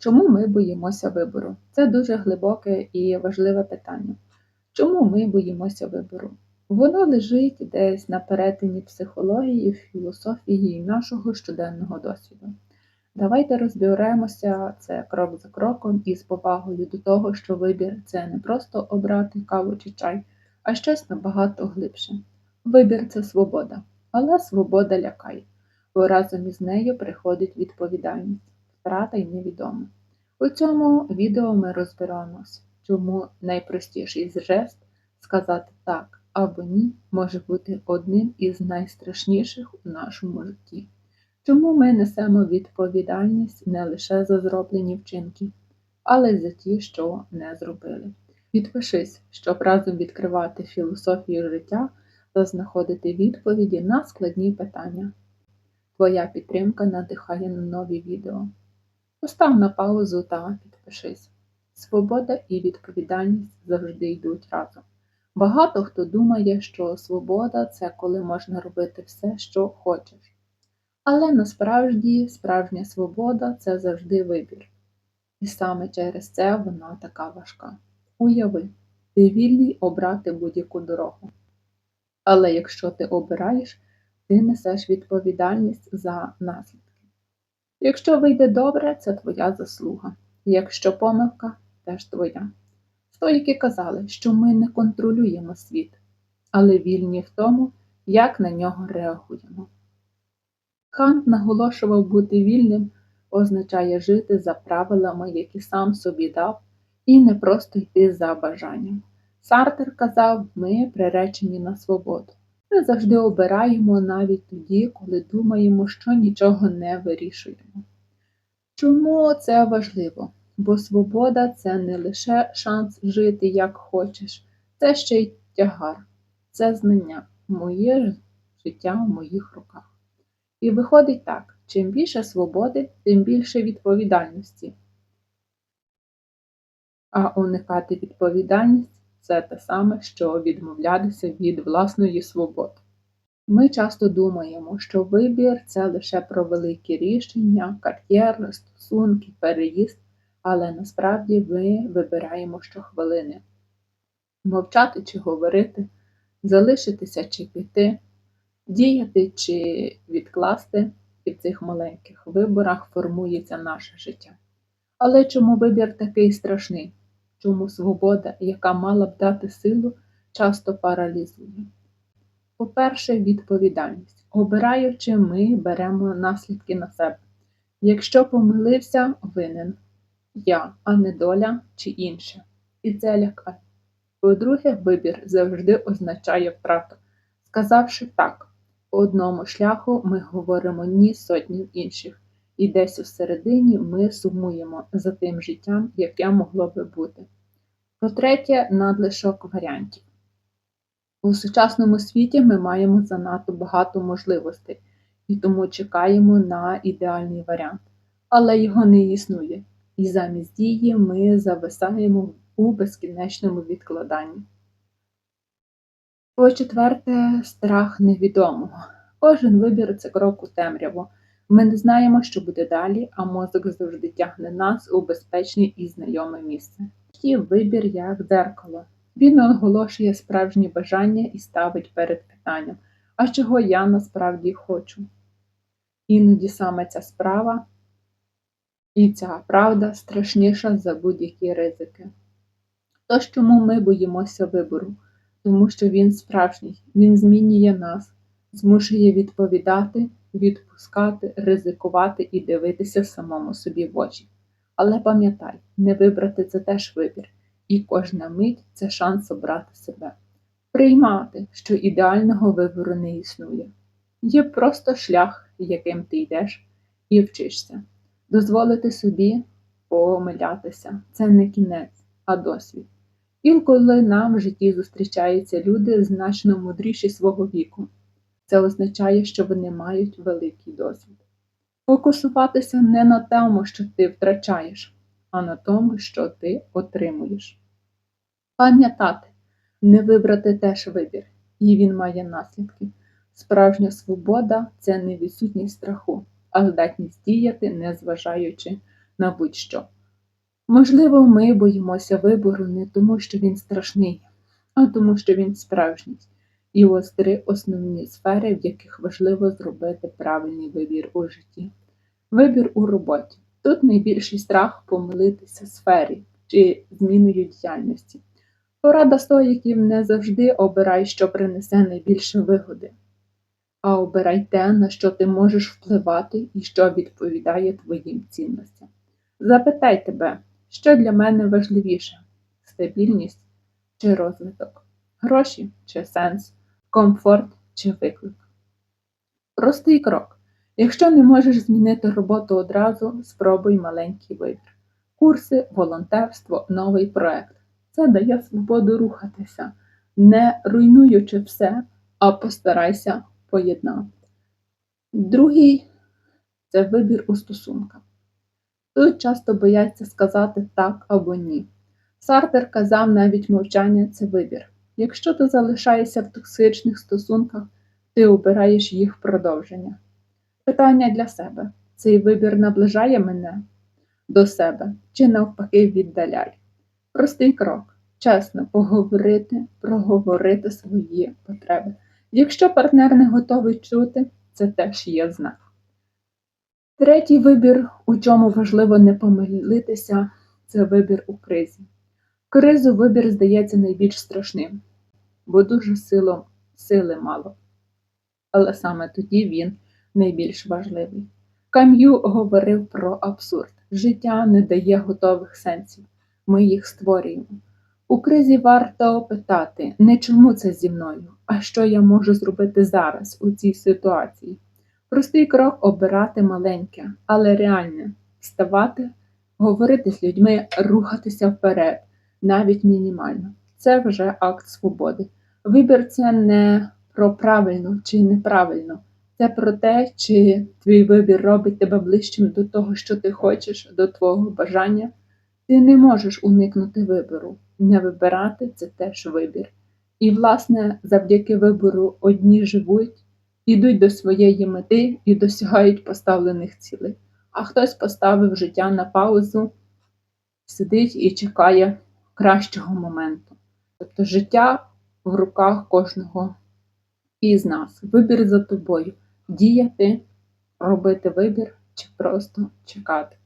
Чому ми боїмося вибору? Це дуже глибоке і важливе питання. Чому ми боїмося вибору? Воно лежить десь на перетині психології, філософії і нашого щоденного досвіду. Давайте розберемося це крок за кроком і з повагою до того, що вибір це не просто обрати каву чи чай, а щось набагато глибше. Вибір це свобода, але свобода лякає, бо разом із нею приходить відповідальність, втрата й невідоме. У цьому відео ми розберемось, чому найпростіший жест сказати так або ні може бути одним із найстрашніших у нашому житті. Чому ми несемо відповідальність не лише за зроблені вчинки, але й за ті, що не зробили. Підпишись, щоб разом відкривати філософію життя та знаходити відповіді на складні питання. Твоя підтримка надихає на нові відео. Постав на паузу та підпишись. Свобода і відповідальність завжди йдуть разом. Багато хто думає, що свобода це коли можна робити все, що хочеш. Але насправді справжня свобода це завжди вибір. І саме через це вона така важка. Уяви, ти вільний обрати будь-яку дорогу. Але якщо ти обираєш, ти несеш відповідальність за наслідки. Якщо вийде добре, це твоя заслуга. Якщо помилка, теж твоя. Стоїки казали, що ми не контролюємо світ, але вільні в тому, як на нього реагуємо. Кант наголошував бути вільним означає жити за правилами, які сам собі дав, і не просто йти за бажанням. Сартер казав, ми приречені на свободу. Ми завжди обираємо навіть тоді, коли думаємо, що нічого не вирішуємо. Чому це важливо? Бо свобода це не лише шанс жити як хочеш, це ще й тягар, це знання, моє життя в моїх руках. І виходить так: чим більше свободи, тим більше відповідальності. А уникати відповідальність це те саме, що відмовлятися від власної свободи. Ми часто думаємо, що вибір це лише про великі рішення, кар'єр, стосунки, переїзд, але насправді ми вибираємо щохвилини. Мовчати чи говорити, залишитися чи піти, діяти чи відкласти, і в цих маленьких виборах формується наше життя. Але чому вибір такий страшний? Чому свобода, яка мала б дати силу, часто паралізує? По-перше, відповідальність. Обираючи, ми беремо наслідки на себе. Якщо помилився, винен я, а не доля чи інше. І це лякає. По-друге, вибір завжди означає втрату. Сказавши так, по одному шляху ми говоримо ні сотнів інших, і десь у середині ми сумуємо за тим життям, яке могло би бути. По-третє, надлишок варіантів. У сучасному світі ми маємо занадто багато можливостей і тому чекаємо на ідеальний варіант, але його не існує, і замість дії ми зависаємо у безкінечному відкладанні. По-четверте, страх невідомого. Кожен вибір це крок у темряву. Ми не знаємо, що буде далі, а мозок завжди тягне нас у безпечне і знайоме місце. І вибір як дзеркало. Він оголошує справжні бажання і ставить перед питанням, а чого я насправді хочу. Іноді саме ця справа і ця правда страшніша за будь-які ризики. Тож чому ми боїмося вибору? Тому що він справжній, він змінює нас, змушує відповідати, відпускати, ризикувати і дивитися самому собі в очі. Але пам'ятай, не вибрати це теж вибір, і кожна мить це шанс обрати себе, приймати, що ідеального вибору не існує. Є просто шлях, яким ти йдеш, і вчишся. Дозволити собі помилятися це не кінець, а досвід. Інколи нам в житті зустрічаються люди значно мудріші свого віку. Це означає, що вони мають великий досвід. Фокусуватися не на тому, що ти втрачаєш, а на тому, що ти отримуєш. Пам'ятати, не вибрати теж вибір, і він має наслідки. Справжня свобода це не відсутність страху, а здатність діяти, незважаючи на будь-що. Можливо, ми боїмося вибору не тому, що він страшний, а тому, що він справжній. І ось три основні сфери, в яких важливо зробити правильний вибір у житті. Вибір у роботі. Тут найбільший страх помилитися сфері чи зміною діяльності. Порада стоїків не завжди обирай, що принесе найбільше вигоди, а обирай те, на що ти можеш впливати і що відповідає твоїм цінностям. Запитай тебе, що для мене важливіше стабільність чи розвиток, гроші чи сенс, комфорт чи виклик. Простий крок. Якщо не можеш змінити роботу одразу, спробуй маленький вибір. Курси, волонтерство, новий проект. Це дає свободу рухатися, не руйнуючи все, а постарайся поєднати. Другий це вибір у стосунках. Тут часто бояться сказати так або ні. Сартер казав, навіть мовчання це вибір. Якщо ти залишаєшся в токсичних стосунках, ти обираєш їх продовження. Питання для себе: цей вибір наближає мене до себе чи навпаки віддаляє? Простий крок. Чесно поговорити, проговорити свої потреби. Якщо партнер не готовий чути, це теж є знак. Третій вибір, у чому важливо не помилитися, це вибір у кризі. Кризу вибір здається найбільш страшним, бо дуже сило, сили мало. Але саме тоді він найбільш важливий. Кам'ю говорив про абсурд. Життя не дає готових сенсів, ми їх створюємо. У кризі варто питати не чому це зі мною, а що я можу зробити зараз у цій ситуації. Простий крок обирати маленьке, але реальне вставати, говорити з людьми, рухатися вперед, навіть мінімально. Це вже акт свободи. Вибір це не про правильно чи неправильно, це про те, чи твій вибір робить тебе ближчим до того, що ти хочеш, до твого бажання. Ти не можеш уникнути вибору. Не вибирати це теж вибір. І, власне, завдяки вибору одні живуть, ідуть до своєї мети і досягають поставлених цілей. А хтось поставив життя на паузу, сидить і чекає кращого моменту. Тобто життя в руках кожного із нас. Вибір за тобою. Діяти, робити вибір чи просто чекати.